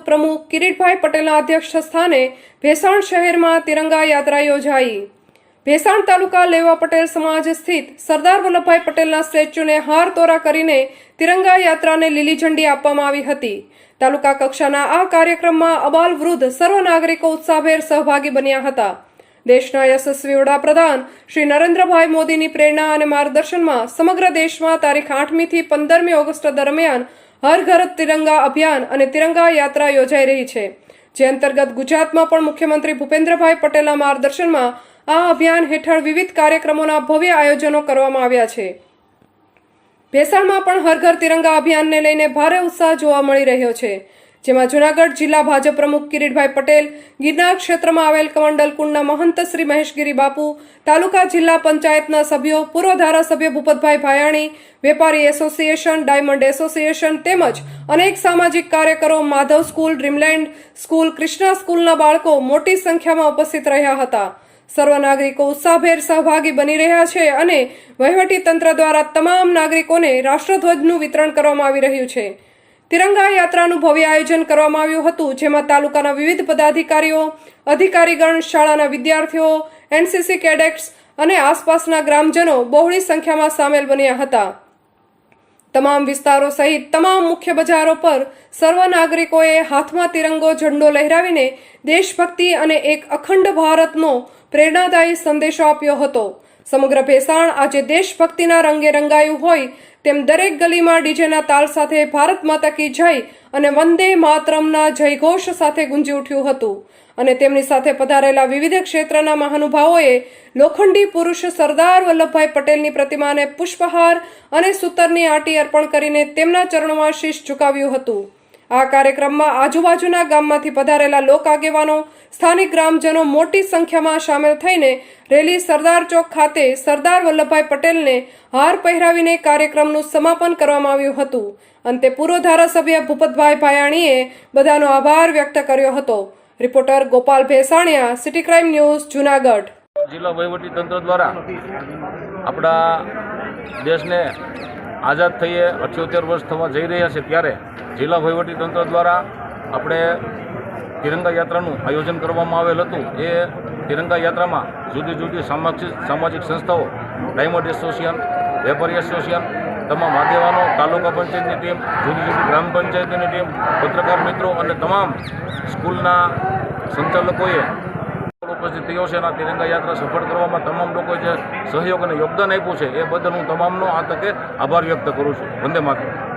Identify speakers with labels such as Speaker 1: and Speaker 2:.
Speaker 1: પ્રમુખ કિરીટભાઈ પટેલના અધ્યક્ષ સ્થાને ભેસાણ શહેરમાં તિરંગા યાત્રા યોજાઈ. ભેસાણ તાલુકા લેવા પટેલ સમાજ સ્થિત સરદાર વલ્લભભાઈ પટેલના સ્ટેચ્યુને હાર તોરા કરીને તિરંગા યાત્રાને લીલી ઝંડી આપવામાં આવી હતી. તાલુકા કક્ષાના આ કાર્યક્રમમાં અબાલ વૃદ્ધ સર્વ નાગરિકો ઉત્સાહભેર સહભાગી બન્યા હતા. દેશના યશસ્વી વડાપ્રધાન શ્રી નરેન્દ્રભાઈ મોદીની પ્રેરણા અને માર્ગદર્શનમાં સમગ્ર દેશમાં તારીખ આઠમી થી પંદરમી ઓગસ્ટ દરમિયાન હર ઘર તિરંગા અભિયાન અને તિરંગા યાત્રા યોજાઈ રહી છે. જે અંતર્ગત ગુજરાતમાં પણ મુખ્યમંત્રી ભૂપેન્દ્રભાઈ પટેલના માર્ગદર્શનમાં આ અભિયાન હેઠળ વિવિધ કાર્યક્રમોના ભવ્ય આયોજનો કરવામાં આવ્યા છે. ભેસાણમાં પણ હર ઘર તિરંગા અભિયાનને લઈને ભારે ઉત્સાહ જોવા મળી રહ્યો છે. જેમાં જૂનાગઢ જિલ્લા ભાજપ પ્રમુખ કિરીટભાઈ પટેલ, ગિરનાર ક્ષેત્રમાં આવેલ કમંડલ કુંડના મહંત શ્રી મહેશગીરી બાપુ, તાલુકા જિલ્લા પંચાયતના સભ્યો, પૂર્વ ધારાસભ્ય ભૂપતભાઈ ભાયાણી, વેપારી એસોસિએશન, ડાયમંડ એસોસિએશન તેમજ અનેક સામાજિક કાર્યકરો, Madhav school, Dreamland school, Krishna સ્કૂલના બાળકો મોટી સંખ્યામાં ઉપસ્થિત રહ્યા હતા. સર્વ નાગરિકો ઉત્સાહભેર સહભાગી બની રહ્યા છે અને વહીવટી તંત્ર દ્વારા તમામ નાગરિકોને રાષ્ટ્રધ્વજનું વિતરણ કરવામાં આવી રહ્યું છે. તિરંગા યાત્રાનું ભવ્ય આયોજન કરવામાં આવ્યું હતું, જેમાં તાલુકાના વિવિધ પદાધિકારીઓ, અધિકારીગણ, શાળાના વિદ્યાર્થીઓ, એનસીસી કેડેટ્સ અને આસપાસના ગ્રામજનો બહોળી સંખ્યામાં સામેલ બન્યા હતા. તમામ વિસ્તારો સહિત તમામ મુખ્ય બજારો પર સર્વ નાગરિકોએ હાથમાં તિરંગો ઝંડો લહેરાવીને દેશભક્તિ અને એક અખંડ ભારતનો પ્રેરણાદાયી સંદેશો આપ્યો હતો. સમગ્ર ભેસાણ આજે દેશભક્તિના રંગે રંગાયું હોય તેમ દરેક ગલીમાં ડીજેના તાલ સાથે ભારત માતા કી જય અને વંદે માતરમના જયઘોષ સાથે ગુંજી ઉઠ્યું હતું. અને તેમની સાથે પધારેલા વિવિધ ક્ષેત્રના મહાનુભાવોએ લોખંડી પુરુષ સરદાર વલ્લભભાઈ પટેલની પ્રતિમાને પુષ્પહાર અને સૂતરની આટી અર્પણ કરીને તેમના ચરણોમાં શીશ ઝુકાવ્યું હતું. આ કાર્યક્રમમાં આજુબાજુના ગામમાંથી પધારેલા લોક આગેવાનો સ્થાનિક ગ્રામજનો મોટી સંખ્યામાં સામેલ થઈને રેલી સરદાર ચોક ખાતે સરદાર વલ્લભભાઈ પટેલને હાર પહેરાવીને કાર્યક્રમનું સમાપન કરવામાં આવ્યું હતું. અંતે પૂર્વ ધારાસભ્ય ભૂપતભાઈ ભાયાણીએ બધાનો આભાર વ્યક્ત કર્યો હતો. Reporter Gopal Bhesaniya, city crime news, Junagadh.
Speaker 2: જિલ્લા તંત્ર દ્વારા આપણા દેશને આઝાદ થઈએ અઠ્યોતેર વર્ષ થવા જઈ રહ્યા છે ત્યારે જિલ્લા વહીવટી તંત્ર દ્વારા આપણે તિરંગા યાત્રાનું આયોજન કરવામાં આવેલ હતું. એ તિરંગા યાત્રામાં જુદી જુદી સામાજિક સામાજિક સંસ્થાઓ, ડાયમંડ એસોસિએશન, વેપારી એસોસિએશન, તમામ આગેવાનો, તાલુકા પંચાયતની ટીમ, જુદી જુદી ગ્રામ પંચાયતની ટીમ, પત્રકાર મિત્રો અને તમામ સ્કૂલના સંચાલકોએ ઉપસ્થિત થયો છે અને તિરંગા યાત્રા સફળ કરવામાં તમામ લોકોએ જે સહયોગ અને યોગદાન આપ્યું છે, એ બદલ હું તમામનો આ તકે આભાર વ્યક્ત કરું છું. વંદે માતરમ.